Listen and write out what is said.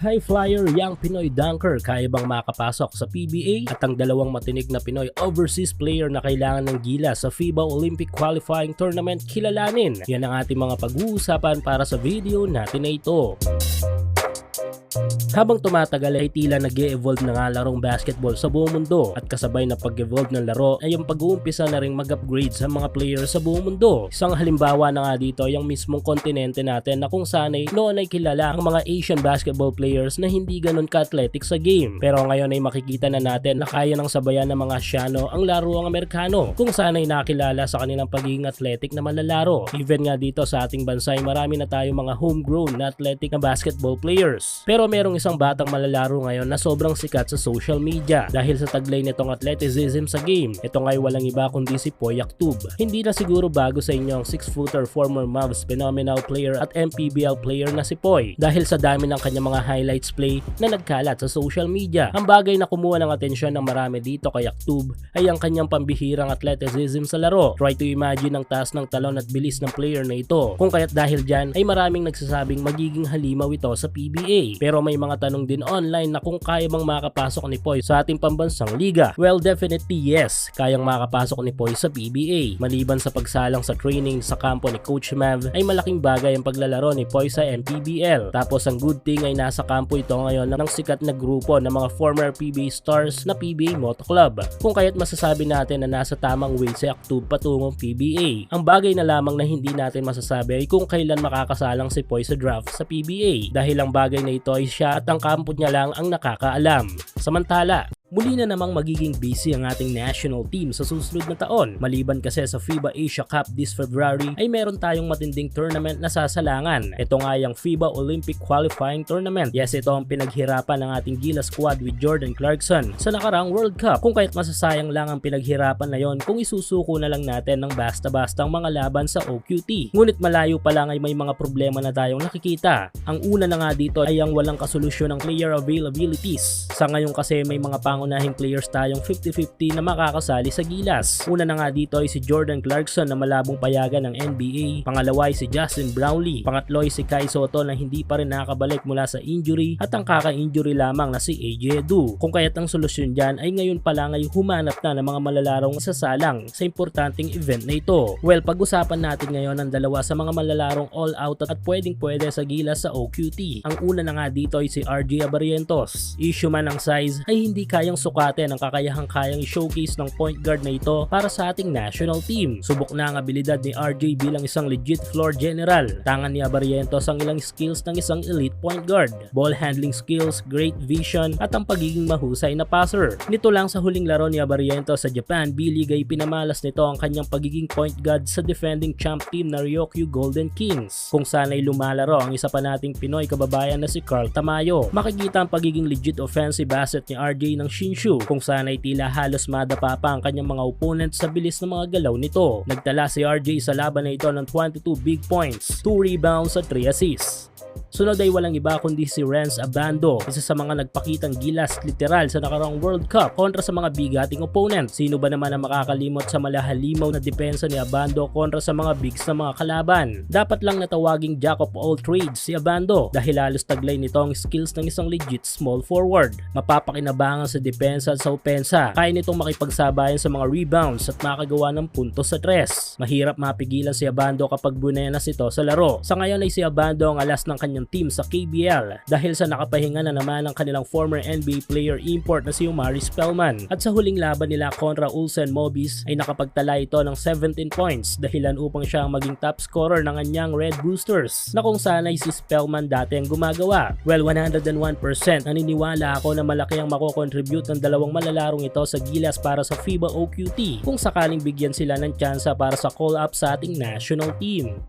High flyer young Pinoy dunker kaya bang makapasok sa PBA at ang dalawang matinig na Pinoy overseas player na kailangan ng gila sa FIBA Olympic Qualifying Tournament kilalanin. Yan ang ating mga pag-uusapan para sa video natin na ito. Habang tumatagal ay tila nag evolve na nga larong basketball sa buong mundo at kasabay na pag-evolve ng laro ay ang pag-uumpisa na ring mag-upgrade sa mga player sa buong mundo. Isang halimbawa na nga dito ay ang mismong kontinente natin na kung saan ay noon ay kilala ang mga Asian basketball players na hindi ganun ka-athletic sa game. Pero ngayon ay makikita na natin na kaya ng sabayan ng mga Asiano ang laro ang Amerikano kung saan ay nakilala sa kanilang pagiging athletic na malalaro. Even nga dito sa ating bansa ay marami na tayong mga homegrown na athletic na basketball players. Pero merong isang batang malalaro ngayon na sobrang sikat sa social media dahil sa taglay nitong athleticism sa game. Ito nga'y walang iba kundi si Poy Yaktub. Hindi na siguro bago sa inyo ang 6-footer former Mavs phenomenal player at MPBL player na si Poy dahil sa dami ng kanyang mga highlights play na nagkalat sa social media. Ang bagay na kumuha ng atensyon ng marami dito kay Yaktub ay ang kanyang pambihirang athleticism sa laro. Try to imagine ang taas ng talon at bilis ng player na ito. Kung kaya't dahil dyan ay maraming nagsasabing magiging halimaw ito sa PBA. Pero may mga tanong din online na kung kaya bang makapasok ni Poy sa ating pambansang liga. Well, definitely yes, kayang makapasok ni Poy sa PBA. Maliban sa pagsalang sa training sa kampo ni Coach Mav, ay malaking bagay ang paglalaro ni Poy sa MPBL. Tapos ang good thing ay nasa kampo ito ngayon ng sikat na grupo ng mga former PBA stars na PBA Moto Club. Kung kaya't masasabi natin na nasa tamang way si Aktub patungong PBA. Ang bagay na lamang na hindi natin masasabi ay kung kailan makakasalang si Poy sa draft sa PBA. Dahil ang bagay na ito ay siya at ang kampo niya lang ang nakakaalam. Samantala, Muli na namang magiging busy ang ating national team sa susunod na taon. Maliban kasi sa FIBA Asia Cup this February ay meron tayong matinding tournament na sasalangan. Ito nga yung FIBA Olympic Qualifying Tournament. Yes, ito ang pinaghirapan ng ating Gila squad with Jordan Clarkson sa nakarang World Cup. Kung kahit masasayang lang ang pinaghirapan na yon kung isusuko na lang natin ng basta-bastang mga laban sa OQT. Ngunit malayo pa lang ay may mga problema na tayong nakikita. Ang una na nga dito ay ang walang kasolusyon ng player availabilities. Sa ngayon kasi may mga pang pangunahing players tayong 50-50 na makakasali sa Gilas. Una na nga dito ay si Jordan Clarkson na malabong payagan ng NBA. Pangalawa ay si Justin Brownlee. Pangatlo ay si Kai Soto na hindi pa rin nakakabalik mula sa injury at ang kaka-injury lamang na si AJ Edu. Kung kaya't ang solusyon dyan ay ngayon pa lang ay humanap na ng mga malalarong sasalang sa importanteng event na ito. Well, pag-usapan natin ngayon ang dalawa sa mga malalarong all-out at pwedeng pwede sa Gilas sa OQT. Ang una na nga dito ay si RJ Abarientos. Issue man ng size ay hindi kaya kayang sukatin ang kakayahang kayang showcase ng point guard na ito para sa ating national team. Subok na ang abilidad ni RJ bilang isang legit floor general. Tangan ni Abarientos ang ilang skills ng isang elite point guard. Ball handling skills, great vision, at ang pagiging mahusay na passer. Nito lang sa huling laro ni Abarientos sa Japan B-League ay pinamalas nito ang kanyang pagiging point guard sa defending champ team na Ryokyu Golden Kings. Kung sana'y lumalaro ang isa pa nating Pinoy kababayan na si Carl Tamayo. Makikita ang pagiging legit offensive asset ni RJ ng Shinshu kung saan ay tila halos madapa pa ang kanyang mga opponent sa bilis ng mga galaw nito. Nagtala si RJ sa laban na ito ng 22 big points, 2 rebounds at 3 assists. Sunod ay walang iba kundi si Renz Abando, isa sa mga nagpakitang gilas literal sa nakarang World Cup kontra sa mga bigating opponent. Sino ba naman ang makakalimot sa malahalimaw na depensa ni Abando kontra sa mga bigs na mga kalaban? Dapat lang natawaging jack of all trades si Abando dahil halos taglay nito ang skills ng isang legit small forward. Mapapakinabangan sa depensa at sa opensa. Kaya nitong makipagsabayan sa mga rebounds at makagawa ng puntos sa tres. Mahirap mapigilan si Abando kapag bunenas ito sa laro. Sa ngayon ay si Abando ang alas ng kanyang kanyang team sa KBL dahil sa nakapahinga na naman ng kanilang former NBA player import na si Omari Spellman. At sa huling laban nila kontra Ulsan Mobis ay nakapagtala ito ng 17 points dahilan upang siya ang maging top scorer ng anyang Red Boosters na kung sanay si Spellman dati ang gumagawa. Well, 101% naniniwala ako na malaki ang makokontribute ng dalawang malalarong ito sa gilas para sa FIBA OQT kung sakaling bigyan sila ng tsansa para sa call-up sa ating national team.